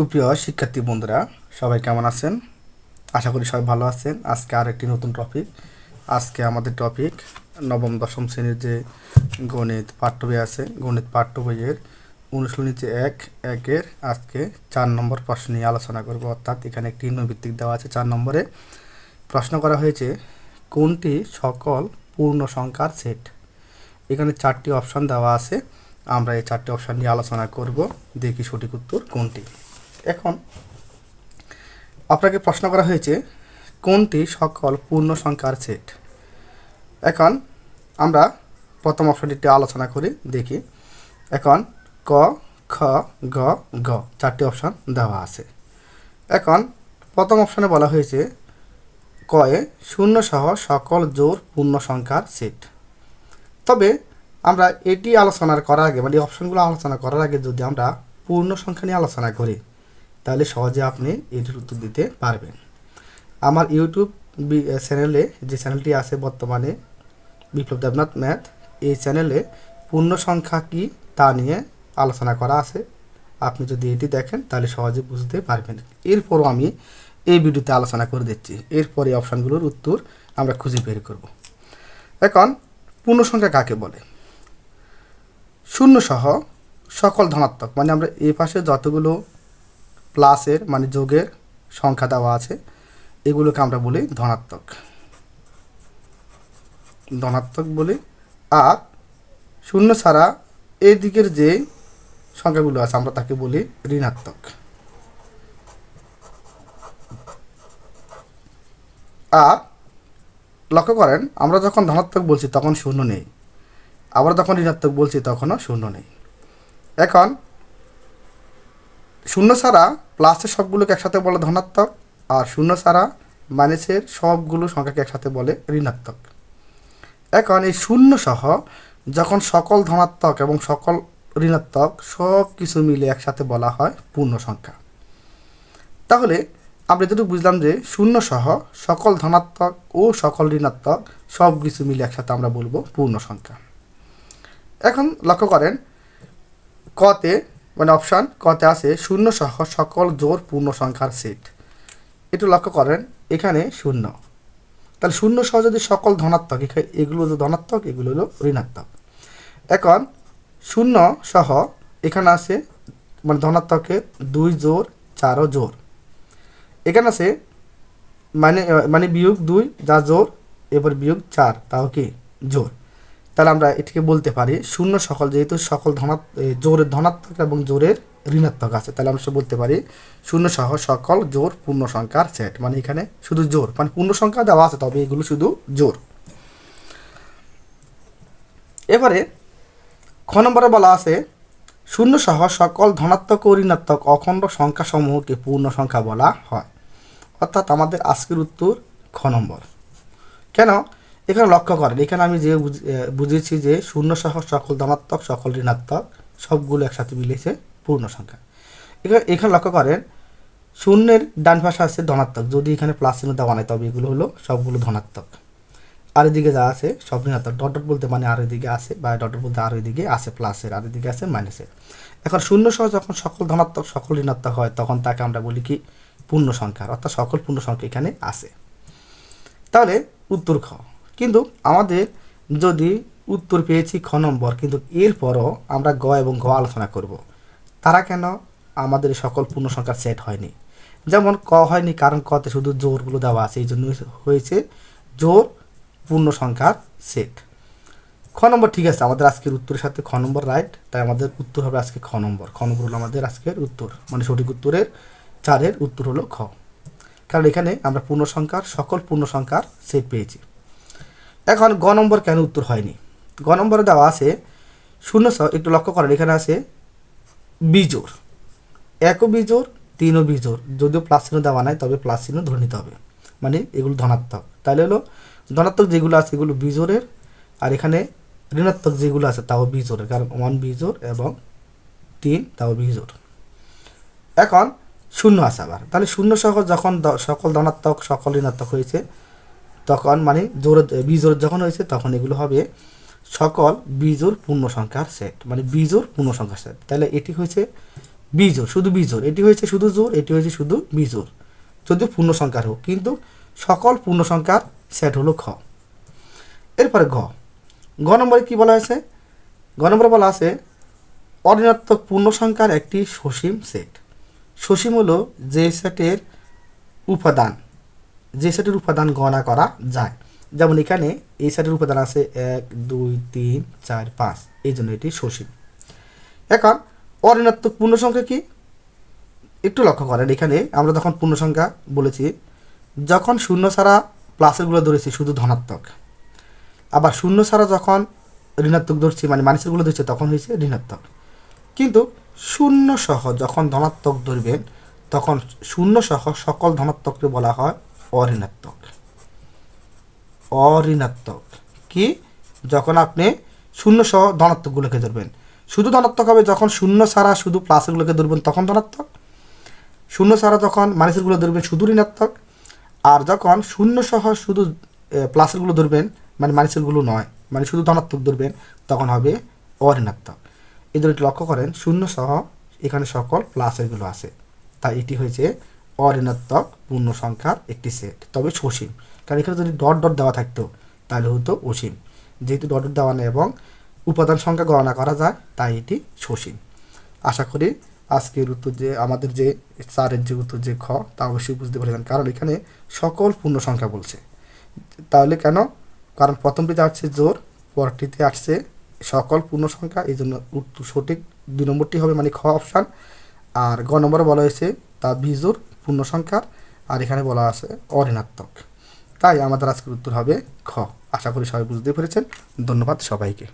সুপ্রিয় শিক্ষার্থী বন্ধুরা, সবাই কেমন আছেন? আশা করি সবাই ভালো আছেন। আজকে আর একটি নতুন টপিক আজকে আমাদের টপিক নবম, দশম শ্রেণির যে গণিত পাঠ্য বই আছে, গণিত পাঠ্য বইয়ের অনুশীলনী যে এক, একের আজকে চার নম্বর প্রশ্ন নিয়ে আলোচনা করব। অর্থাৎ এখানে একটি ভিত্তিক দেওয়া আছে চার নম্বরে। প্রশ্ন করা হয়েছে, কোনটি সকল পূর্ণ সংখ্যার সেট? এখানে চারটি অপশন দেওয়া আছে। আমরা এই চারটি অপশন নিয়ে আলোচনা করব। দেখি সঠিক উত্তর কোনটি। এখন আপনাকে প্রশ্ন করা হয়েছে, কোনটি সকল পূর্ণ সংখ্যার সেট? এখন আমরা প্রথম অপশনটি আলোচনা করি, দেখি। এখন ক, খ, গ গ, চারটি অপশন দেওয়া আছে। এখন প্রথম অপশনে বলা হয়েছে, কয়ে শূন্য সহ সকল জোর পূর্ণ সংখ্যার সেট। তবে আমরা এটি আলোচনা করার আগে মানে অপশনগুলো আলোচনা করার আগে যদি আমরা পূর্ণ সংখ্যা নিয়ে আলোচনা করি তাহলে সহজে আপনি এটির উত্তর দিতে পারবেন। আমার ইউটিউব চ্যানেলে যে চ্যানেলটি আছে বর্তমানে, বিপ্লব দেবনাথ ম্যাথ এই চ্যানেলে পূর্ণ সংখ্যা কি তা নিয়ে আলোচনা করা আছে। আপনি যদি এটি দেখেন, তাহলে সহজে বুঝতে পারবেন। এরপরও আমি এই ভিডিওতে আলোচনা করে দিচ্ছি। এরপরে অপশানগুলোর উত্তর আমরা খুঁজে বের করব। এখন, পূর্ণ সংখ্যা কাকে বলে? শূন্য সহ সকল ধনাত্মক মানে আমরা এই পাশে যতগুলো প্লাসের মানে যোগের সংখ্যা দেওয়া আছে। এগুলোকে আমরা বলি ধনাত্মক। ধনাত্মক বলি আর শূন্য ছাড়া এই দিকের যে সংখ্যাগুলো আছে, আমরা তাকে বলি ঋণাত্মক। আর লক্ষ্য করেন, আমরা যখন ধনাত্মক বলছি তখন শূন্য নেই। আবার যখন ঋণাত্মক বলছি তখনও শূন্য নেই। এখন শূন্য ছাড়া প্লাসের সবগুলোকে একসাথে বলে ধনাত্মক, আর শূন্য ছাড়া মাইনাসের সবগুলো সংখ্যাকে একসাথে বলে ঋণাত্মক। এখন এই শূন্য সহ যখন সকল ধনাত্মক এবং সকল ঋণাত্মক সব কিছু মিলে একসাথে বলা হয় পূর্ণ সংখ্যা। তাহলে আমরা এতটুকু বুঝলাম যে শূন্য সহ সকল ধনাত্মক ও সকল ঋণাত্মক সব কিছু মিলে একসাথে আমরা বলব পূর্ণ সংখ্যা। এখন লক্ষ্য করেন, কতে মানে অপশান কতে আছে শূন্য সহ সকল জোর পূর্ণ সংখ্যার সেট। একটু লক্ষ্য করেন, এখানে শূন্য। তাহলে শূন্য সহ যদি সকল ধনাত্মক এগুলো হলো ধনাত্মক, এগুলো হলো ঋণাত্মক। এখন শূন্য সহ এখানে আছে মানে ধনাত্মকের দুই জোর, চারও জোর। এখানে আছে মানে মানে বিয়োগ দুই, যা জোর এবার বিয়োগ চার, তাও কি? জোর। তাহলে আমরা এটিকে বলতে পারি, শূন্য সকল যেহেতু সকল ধনাত্ম জোরের ধনাত্মক এবং জোরের ঋণাত্মক আছে, তাহলে আমরা বলতে পারি, শূন্য সহ সকল জোর পূর্ণ সংখ্যার সেট মানে এখানে শুধু জোর মানে পূর্ণ সংখ্যা দেওয়া আছে, তবে এগুলো শুধু জোর। এবারে খ নম্বরে বলা আছে, শূন্য সহ সকল ধনাত্মক ও ঋণাত্মক অখণ্ড সংখ্যা সমূহকে পূর্ণ সংখ্যা বলা হয়। অর্থাৎ আমাদের আজকের উত্তর খ নম্বর। কেন? এখানে লক্ষ্য করেন, এখানে আমি যে বুঝ- বুঝেছি যে শূন্য সহ সকল ধনাত্মক, সকল ঋণাত্মক, সবগুলো একসাথে মিলেছে পূর্ণ সংখ্যা। এখানে এখানে লক্ষ্য করেন, শূন্যের ডান পাশে আছে ধনাত্মক, যদি এখানে প্লাস চিহ্ন দেওয়া নাই তবে এগুলো হলো সবগুলো ধনাত্মক। আর এদিকে যা আছে সব ঋণাত্মক ডট ডট বলতে মানে আর এদিকে আছে বা ডট ডট বলতে আর এদিকে আছে প্লাসের আর এদিকে আছে মাইনাসের এখন শূন্য সহ যখন সকল ধনাত্মক, সকল ঋণাত্মক হয়, তখন তাকে আমরা বলি কি? পূর্ণ সংখ্যা, অর্থাৎ সকল পূর্ণ সংখ্যা এখানে আছে। তাহলে উত্তর খ। কিন্তু আমাদের যদি উত্তর পেয়েছি খ নম্বর কিন্তু এরপরও আমরা গ এবং ঘ আলোচনা করব। তারা কেন আমাদের সকল পূর্ণ সংখ্যার সেট হয়নি? যেমন ক হয়নি কারণ কতে শুধু জোরগুলো দেওয়া আছে এই জন্য হয়েছে জোর পূর্ণ সংখ্যার সেট। খ নম্বর ঠিক আছে, আমাদের আজকের উত্তরের সাথে খ নম্বর রাইট তাই আমাদের উত্তর হবে আজকে খ নম্বর। খ নম্বর হলো আমাদের আজকের উত্তর মানে সঠিক উত্তরের চারের উত্তর হলো খ। কারণ এখানে আমরা পূর্ণ সংখ্যার সকল পূর্ণ সংখ্যার সেট পেয়েছি। এখন গ নম্বর কেন উত্তর হয়নি? গ নম্বরে দেওয়া আছে, শূন্য একটু লক্ষ্য করেন, এখানে আছে বিজোর একও বিজোর তিনও বিজোর যদিও প্লাস চিহ্ন দেওয়া নাই, তবে প্লাস চিহ্ন ধরে নিতে হবে। মানে এগুলো ধনাত্মক। তাহলে হলো ধনাত্মক যেগুলো আছে, এগুলো বিজোরের আর এখানে ঋণাত্মক যেগুলো আছে, তাও বিজোরের কারণ ওয়ান বিজোর এবং তিন, তাও বিজোর এখন শূন্য আছে আবার। তাহলে শূন্য সহ যখন সকল ধনাত্মক, সকল ঋণাত্মক হয়েছে তখন মানে জোর বিজোর যখন হয়েছে, তখন এগুলো হবে সকল বিজোর পূর্ণ সংখ্যার সেট মানে বিজোর পূর্ণ সংখ্যার সেট তাহলে এটি হয়েছে বিজোড় শুধু বিজোড় এটি হয়েছে শুধু জোর, এটি হয়েছে শুধু বিজোড় যদিও পূর্ণ সংখ্যার হোক, কিন্তু সকল পূর্ণ সংখ্যার সেট হলো খ এরপরে ঘ। ঘ নম্বরে কি বলা হয়েছে? ঘ নম্বরে বলা আছে, অঋণাত্মক পূর্ণ সংখ্যার একটি সসীম সেট সসীম হলো যে সেটের উপাদান। যে সেটের উপাদান গণনা করা যায়। যেমন এখানে এই সেটের উপাদান আছে এক, দুই, তিন, চার, পাঁচ। এই জন্য এটি সসীম। এখন অঋণাত্মক পূর্ণ সংখ্যা কি? একটু লক্ষ্য করেন, এখানে আমরা যখন পূর্ণ সংখ্যা বলেছি, যখন শূন্য ছাড়া প্লাসেরগুলো ধরেছি, শুধু ধনাত্মক। আবার শূন্য ছাড়া যখন ঋণাত্মক ধরছি মানে মাইনাসেরগুলো ধরছে, তখন হয়েছে ঋণাত্মক। কিন্তু শূন্য সহ যখন ধনাত্মক ধরবেন, তখন শূন্য সহ সকল ধনাত্মককে বলা হয় অঋণাত্মক অঋণাত্মক কি? যখন আপনি শূন্য সহ ধনাত্মকগুলোকে ধরবেন। শুধু ধনাত্মক হবে, যখন শূন্য ছাড়া শুধু প্লাসেরগুলোকে ধরবেন, তখন ধনাত্মক। শূন্য ছাড়া যখন মাইনাসেরগুলো ধরবেন, শুধু ঋণাত্মক। আর যখন শূন্য সহ শুধু প্লাসেরগুলো ধরবেন মানে মাইনাসেরগুলো নয় মানে শুধু ধনাত্মক ধরবেন, তখন হবে অঋণাত্মক এই একটু লক্ষ্য করেন, শূন্য সহ এখানে সকল প্লাসেরগুলো আছে। তাই এটি হয়েছে অঋণাত্মক পূর্ণ সংখ্যার একটি সেট তবে সসীম কারণ এখানে যদি ডট ডট দেওয়া থাকতো, তাহলে হতো অসীম। যেহেতু ডট ডট দেওয়া নেই এবং উপাদান সংখ্যা গণনা করা যায়, তাই এটি সসীম আশা করি আজকের উত্তর যে, আমাদের যে চারের যে উত্তর যে খ, তা অবশ্যই বুঝতে পেরেছেন, কারণ এখানে সকল পূর্ণ সংখ্যা বলছে। তাহলে কেন? কারণ প্রথমটিতে আসছে জোর, পরটিতে আসছে সকল পূর্ণ সংখ্যা এই জন্য উত্তর সঠিক দুই নম্বরটি হবে মানে খ অপশান আর গ নম্বরে বলা হয়েছে তা বিজোর পূর্ণ সংখ্যার আর এখানে বলা আছে অঋণাত্মক। তাই আমাদের আজকের উত্তর হবে খ আশা করি সবাই বুঝতে পেরেছেন। ধন্যবাদ সবাইকে।